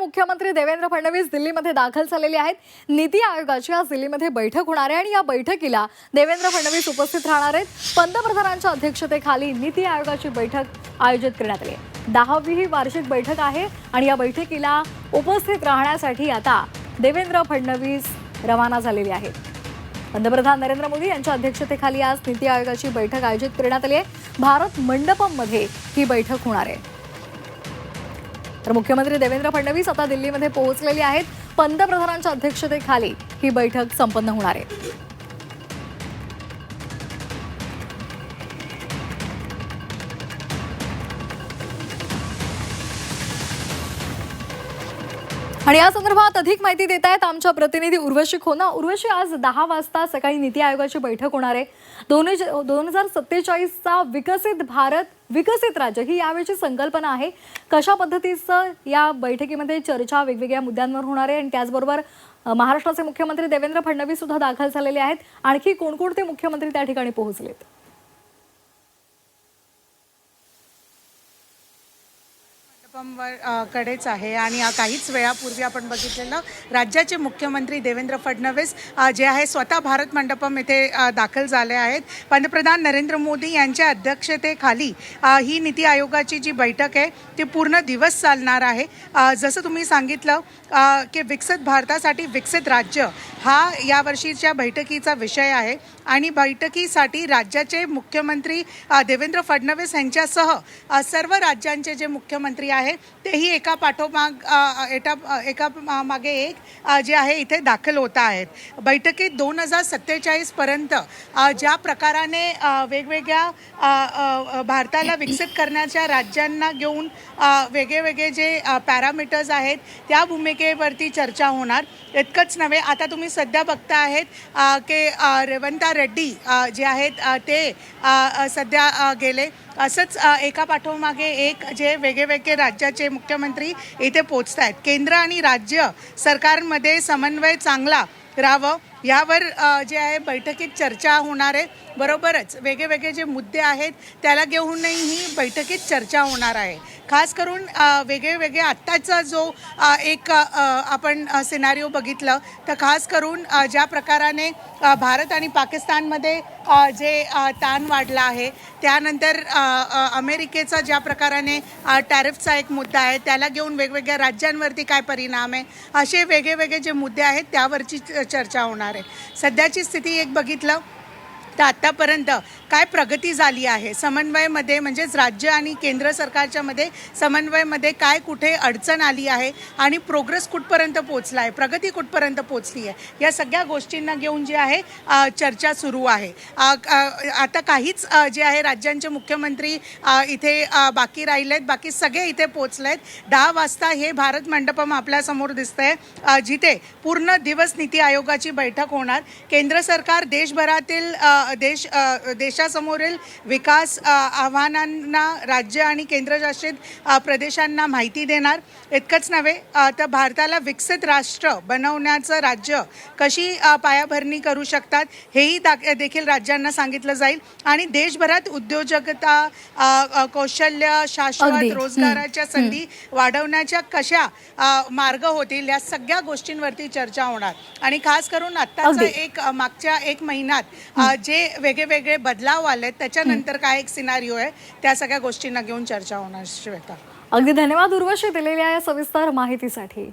मुख्यमंत्री देवेंद्र फडणवीस दिल्लीमध्ये दाखल झालेले आहेत. नीती आयोगाची आज दिल्लीमध्ये बैठक होणार आहे आणि या बैठकीला देवेंद्र फडणवीस उपस्थित राहणार आहेत. पंतप्रधानांच्या अध्यक्षतेखाली नीती आयोगाची बैठक आयोजित करण्यात आली आहे. दहावी ही वार्षिक बैठक आहे आणि या बैठकीला उपस्थित राहण्यासाठी आता देवेंद्र फडणवीस रवाना झालेले आहेत. पंतप्रधान नरेंद्र मोदी यांच्या अध्यक्षतेखाली आज नीती आयोगाची बैठक आयोजित करण्यात आली आहे. भारत मंडपममध्ये ही बैठक होणार आहे. तर मुख्यमंत्री देवेंद्र फडणवीस आता दिल्लीमध्ये पोहोचलेले आहेत. पंतप्रधानांच्या अध्यक्षतेखाली ही बैठक संपन्न होणार आहे. आणि या संदर्भात अधिक माहिती देत आहेत आमच्या प्रतिनिधी उर्वशी खोना. उर्वशी आज दहा वाजता सकाळी नीती आयोगाची बैठक होणार आहे. दोन दोन हजार सत्तेचाळीसचा विकसित भारत विकसित राज्य ही यावेळची संकल्पना आहे. कशा पद्धतीचं या बैठकीमध्ये चर्चा वेगवेगळ्या मुद्द्यांवर होणार आहे आणि त्याचबरोबर महाराष्ट्राचे मुख्यमंत्री देवेंद्र फडणवीस सुद्धा दाखल झालेले आहेत. आणखी कोणकोणते मुख्यमंत्री त्या ठिकाणी पोहोचलेत? मंडपमवर कडेच आहे. आणि काहीच वेळापूर्वी आपण बघितलेलं राज्याचे मुख्यमंत्री देवेंद्र फडणवीस जे आहे स्वतः भारत मंडपम येथे दाखल झाले आहेत. पंतप्रधान नरेंद्र मोदी यांच्या अध्यक्षतेखाली ही नीती आयोगाची जी बैठक आहे ती पूर्ण दिवस चालणार आहे. जसं तुम्ही सांगितलं की विकसित भारतासाठी विकसित राज्य हा यावर्षीच्या बैठकीचा विषय आहे. आणि बैठकीसाठी राज्याचे मुख्यमंत्री देवेंद्र फडणवीस यांच्यासह सर्व राज्यांचे जे मुख्यमंत्री आहे तेही एका पाठोमाग एका एटा एका मागे एक जे आहे इथे दाखल होत आहेत. बैठकीत दोन हजार सत्तेचाळीसपर्यंत ज्या प्रकाराने वेगवेगळ्या भारताला विकसित करण्याच्या राज्यांना घेऊन वेगळे वेगळे जे पॅरामीटर्स आहेत त्या भूमिकेवरती चर्चा होणार. इतकंच नव्हे आता तुम्ही सध्या बघता आहेत की रेवंता रेड्डी जे आहेत ते सध्या गेले. असंच एका पाठोमागे एक जे वेगळे वेगळे राज्याचे मुख्यमंत्री इथे पोचत आहेत केंद्र आणि राज्य सरकारमध्ये समन्वय चांगला राहावं यावर जे आहे बैठकीत चर्चा होणार आहे. बरोबरच वेगळे वेगळे जे मुद्दे आहेत त्याला घेऊनही ही बैठकीत चर्चा होणार आहे. खास करून वेगळे वेगळे आत्ताचा जो एक आपण सिनारिओ बघितलं तर खास करून ज्या प्रकाराने भारत आणि पाकिस्तानमध्ये जे ताण वाढला आहे त्यानंतर अमेरिकेचा ज्या प्रकाराने टॅरिफचा एक मुद्दा आहे त्याला घेऊन वेगवेगळ्या राज्यांवरती काय परिणाम आहे असे वेगळे वेगळे जे मुद्दे आहेत त्यावरची च- चर्चा होणार आहे. सध्याची स्थिती एक बघितलं तर आत्तापर्यंत काय प्रगती झाली आहे? समन्वयमध्ये म्हणजेच राज्य आणि केंद्र सरकारच्या मध्ये समन्वयमध्ये काय कुठे अडचण आली आहे? आणि प्रोग्रेस कुठपर्यंत पोचला आहे? प्रगती कुठपर्यंत पोचली आहे? या सगळ्या गोष्टींना घेऊन जे आहे चर्चा सुरू आहे. आता काहीच जे आहे राज्यांचे मुख्यमंत्री इथे बाकी बाकी राहिलेत बाकी सगळे इथे पोचलेत दहा वाजता हे भारत मंडपम आपल्यासमोर दिसतंय. आहे जिथे पूर्ण दिवस नीती आयोगाची बैठक होणार. केंद्र सरकार देशभरातील देश देशासमोरील विकास आव्हानांना राज्य आणि केंद्रशासित प्रदेशांना माहिती देणार इतकंच नव्हे तर भारताला विकसित राष्ट्र बनवण्याचं राज्य कशी पायाभरणी करू शकतात हेही दाख देखील राज्यांना सांगितलं जाईल आणि देशभरात उद्योजकता कौशल्य. शाश्वत. रोजगाराच्या संधी वाढवण्याच्या कशा मार्ग होतील या सगळ्या गोष्टींवरती चर्चा होणार आणि खास करून आत्ताचा. एक मागच्या एक महिन्यात जे वेगळे वेगळे बदलाव आलेत त्याच्यानंतर काय एक सिनारिओ आहे त्या सगळ्या गोष्टींना घेऊन चर्चा होणार श्वेता. अगदी धन्यवाद उर्वशी दिलेल्या या सविस्तर माहितीसाठी.